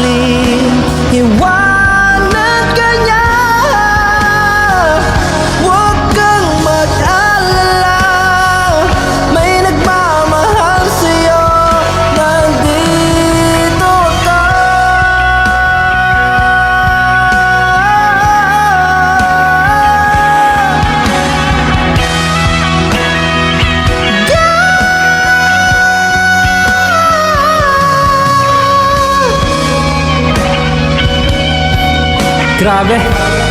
Charlie. Grabe.